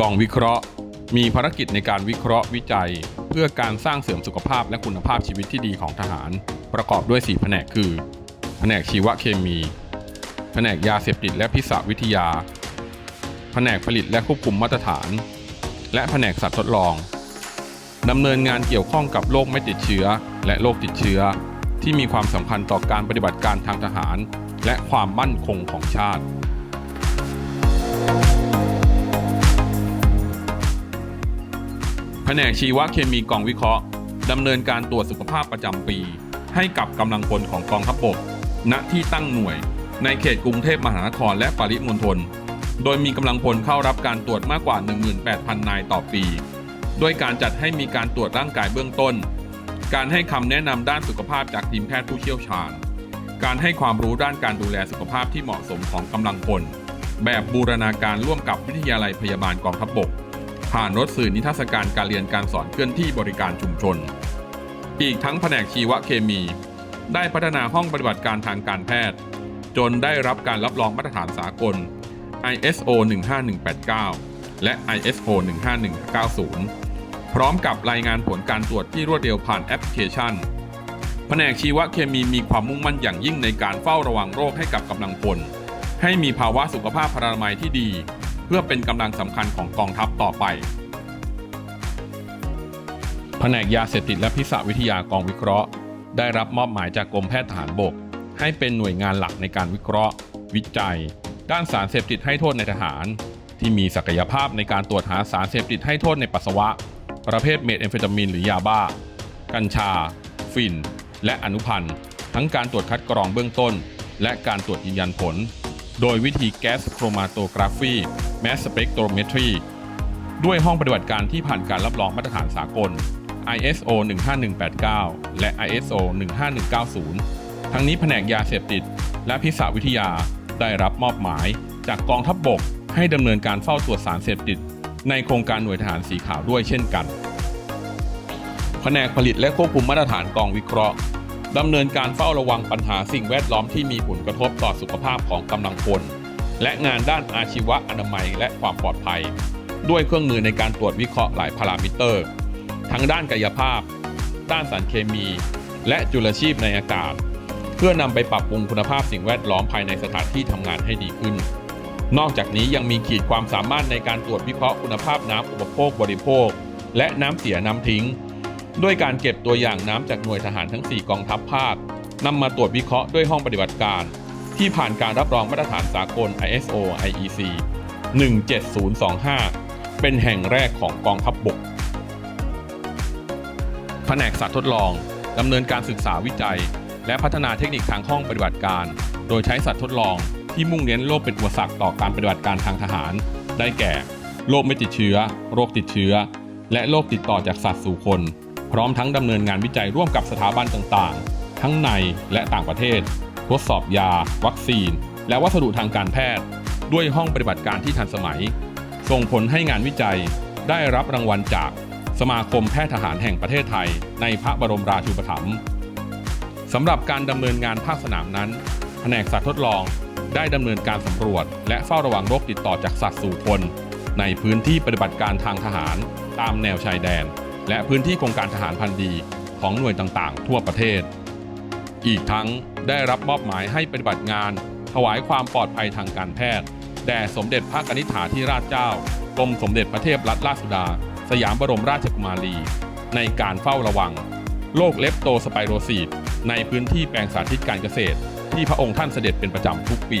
กองวิเคราะห์ มีภารกิจในการวิเคราะห์วิจัย เพื่อการสร้างเสริมสุขภาพและคุณภาพชีวิตที่ดีของทหาร ประกอบด้วย 4 แผนกคือ แผนกชีวเคมี แผนกยาเสพติดและพิษวิทยา แผนกผลิตและควบคุมมาตรฐาน และแผนกสัตว์ทดลองดำเนินงานเกี่ยวข้องกับโรคไม่ติดเชื้อ และโรคติดเชื้อ ที่มีความสำคัญต่อการปฏิบัติการทางทหาร และความมั่นคงของชาติ นกชีวเคมีกองวิเคราะห์ดำเนินการตรวจสุขภาพประจำปี ให้กับกำลังพลของกองทัพบก ณ ที่ตั้งหน่วย ในเขตกรุงเทพมหานครและปริมณฑล โดยมีกำลังพลเข้ารับการตรวจมากกว่า 18,000 นายต่อปี ด้วยการจัดให้มีการตรวจร่างกายเบื้องต้น การให้คำแนะนำด้านสุขภาพจากทีมแพทย์ผู้เชี่ยวชาญ การให้ความรู้ด้านการดูแลสุขภาพที่เหมาะสมของกำลังพล แบบบูรณาการร่วมกับวิทยาลัยพยาบาลกองทัพบก ผ่านรถสื่อนิทรรศการการเรียนการสอนเคลื่อนที่บริการชุมชน อีกทั้งแผนกชีวเคมี ได้พัฒนาห้องปฏิบัติการทางการแพทย์ จนได้รับการรับรองมาตรฐานสากล ISO 15189 และ ISO 15190 พร้อมกับรายงานผลการตรวจที่รวดเร็วผ่านแอปพลิเคชัน แผนกชีวเคมีมีความมุ่งมั่นอย่างยิ่งในการเฝ้าระวังโรคให้กับกำลังพล ให้มีภาวะสุขภาพพลานามัยที่ดี พื่อเป็นกำลังสำคัญของกองทัพต่อไป แผนกยาเสพติดและพิษวิทยากองวิเคราะห์ ได้รับมอบหมายจากกรมแพทย์ทหารบก ให้เป็นหน่วยงานหลักในการวิเคราะห์ วิจัย ด้านสารเสพติดให้โทษในทหาร ที่มีศักยภาพในการตรวจหาสารเสพติดให้โทษในปัสสาวะ ประเภทเมทแอมเฟตามีนหรือยาบ้า กัญชาฝิ่นและอนุพันธ์ ทั้งการตรวจคัดกรองเบื้องต้น และการตรวจยืนยันผล โดยวิธีแก๊สโครมาโตกราฟีแมสสเปกโทรเมตรีด้วยห้องปฏิบัติการที่ผ่านการรับรองมาตรฐานสากล ISO 15189 และ ISO 15190 ทั้งนี้แผนกยาเสพติด และพิษวิทยาได้รับมอบหมายจากกองทัพบบกให้ดำเนินการเฝ้าตรวจสารเสพติด ในโครงการหน่วยทหารสีขาวด้วยเช่นกัน แผนกผลิตและควบคุมมาตรฐานกองวิเคราะห์ ดำเนินการเฝ้าระวังปัญหาสิ่งแวดล้อมที่มีผลกระทบต่อสุขภาพของกำลังพล และงานด้านอาชีวะอนามัยและความปลอดภัย ด้วยเครื่องมือในการตรวจวิเคราะห์หลายพารามิเตอร์ ทั้งด้านกายภาพ ด้านสารเคมี และจุลชีพในอากาศ เพื่อนำไปปรับปรุงคุณภาพสิ่งแวดล้อมภายในสถานที่ทำงานให้ดีขึ้น นอกจากนี้ยังมีขีดความสามารถในการตรวจวิเคราะห์คุณภาพน้ำอุปโภคบริโภค และน้ำเสียน้ำทิ้ง ด้วยการเก็บตัวอย่างน้ำจากหน่วยทหารทั้ง 4 กองทัพภาคนำมาตรวจวิเคราะห์ด้วยห้องปฏิบัติการ ที่ผ่านการรับรองมาตรฐานสากล ISO IEC 17025 เป็นแห่งแรกของกองทัพบบก แผนกสัตว์ทดลองดำเนินการศึกษาวิจัย และพัฒนาเทคนิคทางห้องปฏิบัติการ โดยใช้สัตว์ทดลองที่มุ่งเน้นโรคเป็นอุปสรรคต่อการปฏิบัติการทางทหาร ได้แก่ โรคไม่ติดเชื้อ โรคติดเชื้อ และโรคติดต่อจากสัตว์สู่คน พร้อมทั้งดำเนินงานวิจัยร่วมกับสถาบันต่างๆ ทั้งในและต่างประเทศ ทดสอบยา วัคซีน และวัสดุทางการแพทย์ ด้วยห้องปฏิบัติการที่ทันสมัย ส่งผลให้งานวิจัยได้รับรางวัลจากสมาคมแพทย์ทหารแห่งประเทศไทย ในพระบรมราชูปถัมภ์สำหรับการดำเนินงานภาคสนามนั้นแผนกสัตว์ทดลองได้ดำเนินการสำรวจ และเฝ้าระวังโรคติดต่อจากสัตว์สู่คน ในพื้นที่ปฏิบัติการทางทหารตามแนวชายแดน และพื้นที่โครงการทหารพันดีของหน่วยต่างๆ ทั่วประเทศ อีกทั้งได้รับมอบหมายให้ปฏิบัติงาน ถวายความปลอดภัยทางการแพทย์ แด่สมเด็จพระกนิษฐาธิราชเจ้ากรมสมเด็จพระเทพรัตนราชสุดา สยามบรมราชกุมารี ในการเฝ้าระวังโรคเล็บโตสไปโรซีดในพื้นที่แปลงสาธิตการเกษตร ที่พระองค์ท่านเสด็จเป็นประจำทุกปี